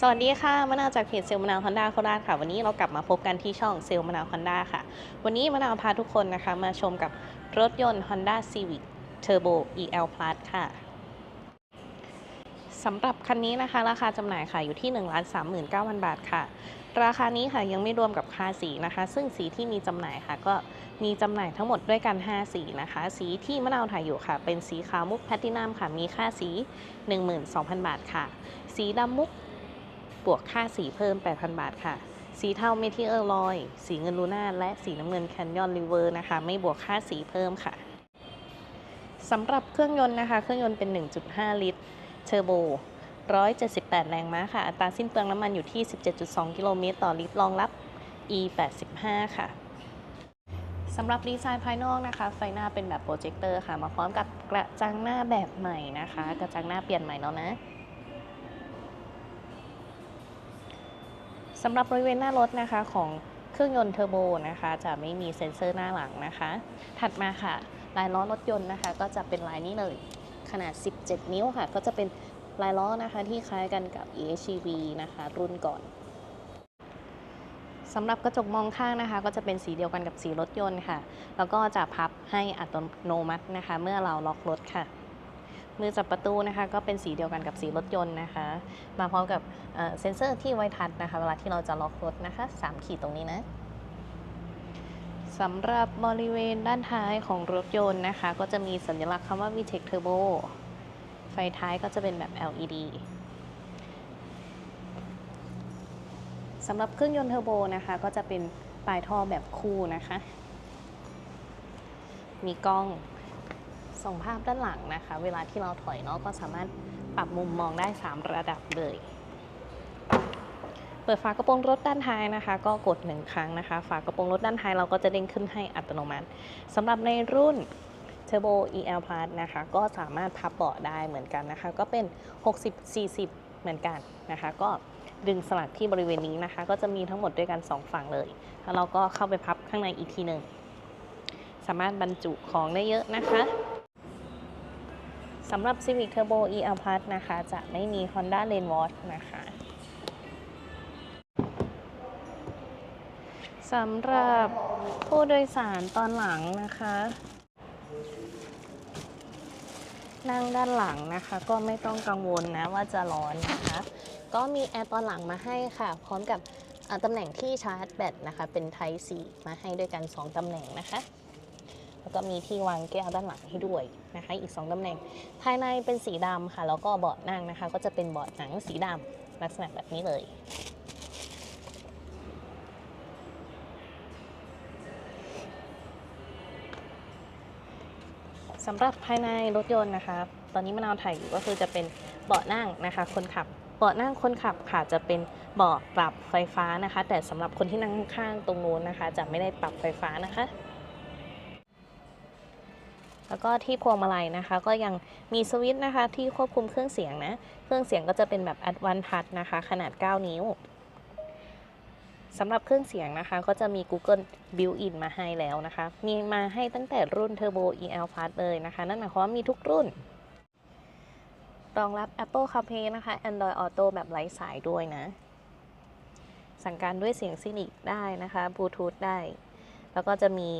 สวัสดีค่ะมะนาวจากเพจเซลมะนาวฮอนด้าโคราชค่ะ วันนี้เรากลับมาพบกันที่ช่องเซลมะนาวฮอนด้าค่ะ วันนี้มะนาวพาทุกคนนะคะ มาชมกับรถยนต์ Honda Civic Turbo EL Plus ค่ะสำหรับคันนี้นะคะ ราคาจำหน่ายค่ะอยู่ที่ 1 3 9 0 0 0 บาทค่ะ ราคานี้ค่ะยังไม่รวมกับค่าสีนะคะ ซึ่งสีที่มีจำหน่ายค่ะ ก็มีจำหน่ายทั้งหมดด้วยกัน 5 สีนะคะ สีที่มะนาวถ่ายอยู่ค่ะ เป็นสีขาวมุกแพลตินัมค่ะ มีค่าสี 12,000 บาทค่ะ สีดำมุก บวกค่าสีเพิ่ม 8,000 บาทค่ะ สีเทาเมทิเออร์ลอย สีเงินลูน่า และสีน้ำเงินแคนยอนริเวอร์นะคะ ไม่บวกค่าสีเพิ่มค่ะสำหรับเครื่องยนต์นะคะ เครื่องยนต์เป็น 1.5 ลิตรเทอร์โบ 178 แรงม้าค่ะ อัตราสิ้นเปลืองน้ำมันอยู่ที่ 17.2 กิโลเมตรต่อลิตรรองรับ E85 ค่ะสำหรับดีไซน์ภายนอกนะคะ ไฟหน้าเป็นแบบโปรเจคเตอร์ค่ะ มาพร้อมกับกระจังหน้าแบบใหม่นะคะ กระจังหน้าเปลี่ยนใหม่แล้วนะ สำหรับบริเวณหน้ารถนะคะของเครื่องยนต์เทอร์โบนะคะ จะไม่มีเซ็นเซอร์หน้าหลังนะคะ ถัดมาค่ะลายล้อรถยนต์นะคะ ก็จะเป็นลายนี้เลยขนาด 17 นิ้วค่ะ ก็จะเป็นลายล้อนะคะที่คล้ายกันกับ EHEV นะคะ รุ่นก่อนสำหรับกระจกมองข้างนะคะ ก็จะเป็นสีเดียวกันกับสีรถยนต์ค่ะ แล้วก็จะพับให้อัตโนมัตินะคะ เมื่อเราล็อกรถค่ะ มือจับประตูนะคะก็เป็นสีเดียวกันกับสีรถยนต์นะคะ มาพร้อมกับเซ็นเซอร์ที่ไวทัดนะคะ เวลาที่เราจะล็อกรถนะคะ 3 ขีดตรงนี้นะสำหรับบริเวณด้านท้ายของรถยนต์นะคะ ก็จะมีสัญลักษณ์คำว่า VTEC Turbo ไฟท้ายก็จะเป็นแบบ LED สำหรับเครื่องยนต์เทอร์โบนะคะ ก็จะเป็นปลายท่อแบบคู่นะคะ มีกล้อง ส่องภาพด้านหลังนะคะ เวลาที่เราถอยเนาะก็สามารถปรับมุมมองได้ 3 ระดับเลย เปิดฝากระโปรงรถด้านท้ายนะคะ ก็กดหนึ่งครั้งนะคะ ฝากระโปรงรถด้านท้ายเราก็จะเด้งขึ้นให้อัตโนมัติสำหรับในรุ่น Turbo EL Plus นะคะ ก็สามารถพับเบาะได้เหมือนกันนะคะ ก็เป็น 60-40 เหมือนกันนะคะ ก็ดึงสลักที่บริเวณนี้นะคะ ก็จะมีทั้งหมดด้วยกัน 2 ฝั่งเลย แล้วเราก็เข้าไปพับข้างในอีกทีหนึ่ง สามารถบรรจุของได้เยอะนะคะ สำหรับ Civic Turbo EL Plus นะคะ จะไม่มี Honda Lane Watch นะคะสำหรับผู้โดยสารตอนหลังนะคะ นั่งด้านหลังนะคะ ก็ไม่ต้องกังวลนะว่าจะร้อนนะคะ ก็มีแอร์ตอนหลังมาให้ค่ะ พร้อมกับตำแหน่งที่ชาร์จแบตนะคะ เป็น Type C มาให้ด้วยกัน 2ตำแหน่งนะคะ แล้วก็มีที่วางแก้วด้านหลังให้ด้วยนะคะ อีก 2ตำแหน่ง ภายในเป็นสีดำค่ะ แล้วก็เบาะนั่งนะคะ ก็จะเป็นเบาะหนังสีดำลักษณะแบบนี้เลยสำหรับภายในรถยนต์นะคะ ตอนนี้มะนาวถ่ายอยู่ก็คือจะเป็นเบาะนั่งนะคะ คนขับ เบาะนั่งคนขับค่ะจะเป็นเบาะปรับไฟฟ้านะคะ แต่สำหรับคนที่นั่งข้างตรงนู้นนะคะ จะไม่ได้ปรับไฟฟ้านะคะ แล้วก็ที่พวงมาลัยนะคะ ก็ยังมีสวิตช์นะคะที่ควบคุมเครื่องเสียงนะ เครื่องเสียงก็จะเป็นแบบ Advanced Touch นะคะ ขนาด 9 นิ้วสำหรับเครื่องเสียงนะคะ ก็จะมี Google Built-in มาให้แล้วนะคะ มีมาให้ตั้งแต่รุ่น Turbo EL Plus เลยนะคะ นั่นหมายความว่ามีทุกรุ่น รองรับ Apple CarPlay นะคะ Android Auto แบบไร้สายด้วยนะ สั่งการด้วยเสียงซินิกได้นะคะ Bluetooth ได้ แล้วก็จะมี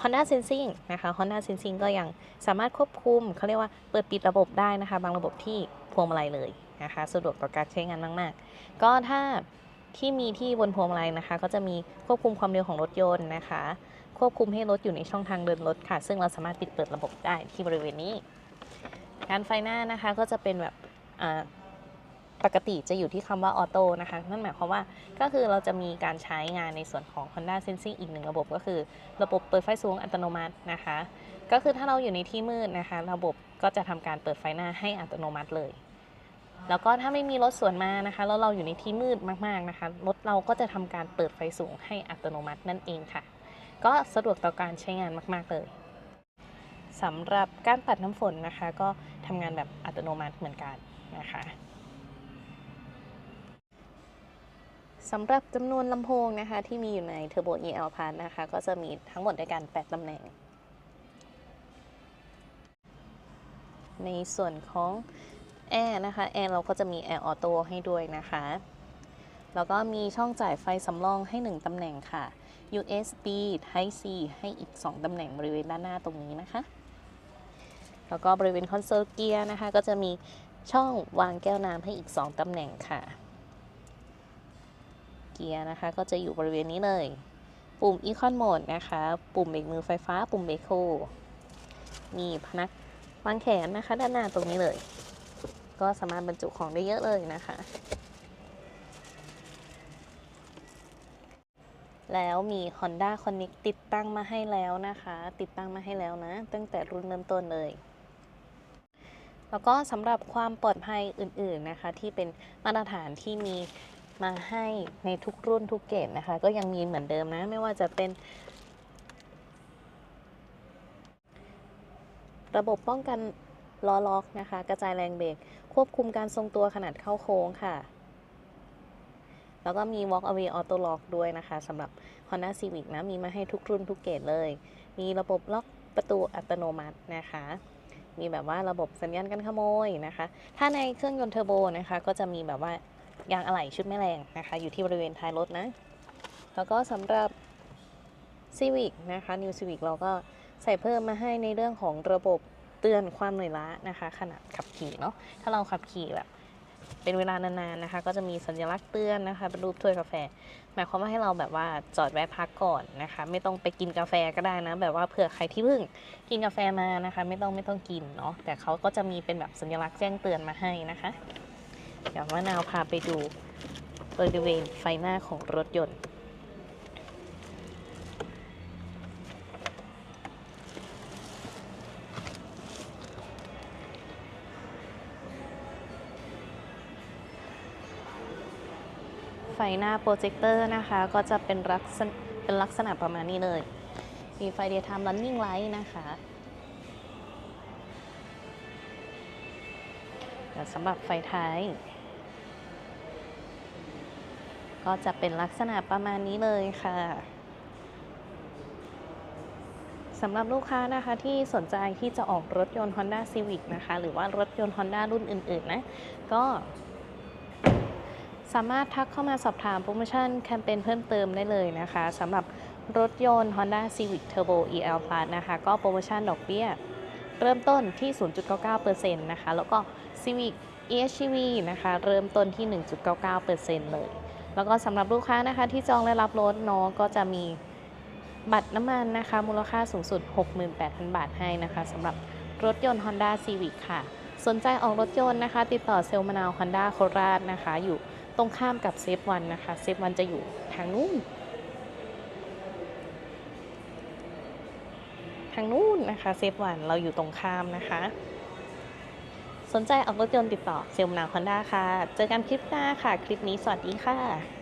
Honda Sensing นะคะ Honda Sensing ก็ยังสามารถควบคุมเขาเรียกว่าเปิดปิดระบบได้นะคะ บางระบบที่พวงมาลัยเลยนะคะสะดวกต่อการใช้งานมาก ๆ ก็ถ้าที่มีที่บนพวงมาลัยนะคะ ก็จะมีควบคุมความเร็วของรถยนต์นะคะ ควบคุมให้รถอยู่ในช่องทางเดินรถค่ะ ซึ่งเราสามารถปิดเปิดระบบได้ที่บริเวณนี้การไฟหน้านะคะก็จะเป็นแบบ ปกติจะอยู่ที่คำว่าออโต้นะคะ นั่นหมายความว่าก็คือเราจะมีการใช้งานในส่วนของ Honda Sensing อีกหนึ่งระบบก็คือ ระบบเปิดไฟสูงอัตโนมัตินะคะ ก็คือถ้าเราอยู่ในที่มืดนะคะ ระบบก็จะทำการเปิดไฟหน้าให้อัตโนมัติเลย แล้วก็ถ้าไม่มีรถสวนมานะคะ แล้วเราอยู่ในที่มืดมากๆนะคะ รถเราก็จะทำการเปิดไฟสูงให้อัตโนมัตินั่นเองค่ะ ก็สะดวกต่อการใช้งานมาก ๆเลยสำหรับการปัดน้ำฝนนะคะ ก็ทำงานแบบอัตโนมัติเหมือนกันนะคะ สำหรับจำนวนลำโพงนะคะที่มีอยู่ใน Turbo EL Plus นะคะก็จะมีทั้งหมดด้วยกัน 8ตำแหน่ง ในส่วนของแอร์นะคะแอร์เราก็จะมีแอร์ออโต้ให้ด้วยนะคะ แล้วก็มีช่องจ่ายไฟสำรองให้ 1ตำแหน่งค่ะ USB Type C ให้อีก 2ตำแหน่งบริเวณด้านหน้าตรงนี้นะคะ แล้วก็บริเวณคอนโซลเกียร์นะคะ ก็จะมีช่องวางแก้วน้ำให้อีก 2ตำแหน่งค่ะ เกียร์นะคะ ก็จะอยู่บริเวณนี้เลย ปุ่ม Econ Mode นะคะ ปุ่มเบรกมือไฟฟ้า ปุ่มเบรกโคมีพนักวางแขนนะคะ ด้านหน้าตรงนี้เลย ก็สามารถบรรจุของได้เยอะเลยนะคะ แล้วมี Honda Connect ติดตั้งมาให้แล้วนะคะ ติดตั้งมาให้แล้วนะ ตั้งแต่รุ่นเริ่มต้นเลยแล้วก็สำหรับความปลอดภัยอื่น ๆนะคะ ที่เป็นมาตรฐานที่มี มาให้ในทุกรุ่นทุกเกรดนะคะ ก็ยังมีเหมือนเดิมนะ ไม่ว่าจะเป็น ระบบป้องกันล้อล็อกนะคะ กระจายแรงเบรกควบคุมการทรงตัวขนาดเข้าโค้งค่ะ แล้วก็มี Walk Away Auto Lock ด้วยนะคะสำหรับ Honda Civic นะ มีมาให้ทุกรุ่นทุกเกรดเลย มีระบบล็อกประตูอัตโนมัตินะคะมีแบบว่าระบบสัญญาณกันขโมยนะคะ ถ้าในเครื่องยนต์เทอร์โบนะคะ ก็จะมีแบบว่า ยางอะไหล่ชุดแม่แรงนะคะ อยู่ที่บริเวณท้ายรถนะ แล้วก็สำหรับ Civic นะคะ New Civic เราก็ใส่เพิ่มมาให้ในเรื่องของระบบเตือนความเหนื่อยล้านะคะขณะขับขี่เนาะถ้าเราขับขี่แบบเป็นเวลานานๆนะคะ ก็จะมีสัญลักษณ์เตือนนะคะเป็นรูปถ้วยกาแฟ หมายความว่าให้เราแบบว่าจอดแวะพักก่อนนะคะ ไม่ต้องไปกินกาแฟก็ได้นะ แบบว่าเผื่อใครที่เพิ่งกินกาแฟมานะคะ ไม่ต้องไม่ต้องกินเนาะแต่เขาก็จะมีเป็นแบบสัญลักษณ์แจ้งเตือนมาให้นะคะ เดี๋ยวมะนาวพาไปดูบริเวณไฟหน้าของรถยนต์ ไฟหน้าโปรเจคเตอร์นะคะ ก็จะเป็นลักษณะเป็นลักษณะประมาณนี้เลย มีไฟ daytime running light นะคะสำหรับไฟท้าย ก็จะเป็นลักษณะประมาณนี้เลยค่ะสำหรับลูกค้านะคะที่สนใจที่จะออกรถยนต์ Honda Civic นะคะ หรือว่ารถยนต์ Honda รุ่นอื่น ๆ นะ ก็สามารถทักเข้ามาสอบถามโปรโมชั่นแคมเปญเพิ่มเติมได้เลยนะคะสำหรับรถยนต์ Honda Civic Turbo EL Plus นะคะ ก็โปรโมชั่นดอกเบี้ย เริ่มต้นที่ 0.99%นะคะ แล้วก็ Civic EHV นะคะ เริ่มต้นที่ 1.99%เลย แล้วก็สำหรับลูกค้านะคะที่จองและรับรถเนาะก็จะมีบัตรน้ำมันนะคะ มูลค่าสูงสุด 68,000 บาทให้นะคะสำหรับรถยนต์ Honda Civic ค่ะ สนใจออกรถยนต์นะคะ ติดต่อเซลล์มะนาว Honda โคราชนะคะ อยู่ตรงข้ามกับเซฟวันนะคะเซฟวันจะอยู่ทางนู้นทางนู้นนะคะเซฟวันเราอยู่ตรงข้ามนะคะ สนใจออกรถยนต์ติดต่อเซลล์มนาคอนด้าค่ะ เจอกันคลิปหน้าค่ะ คลิปนี้สวัสดีค่ะ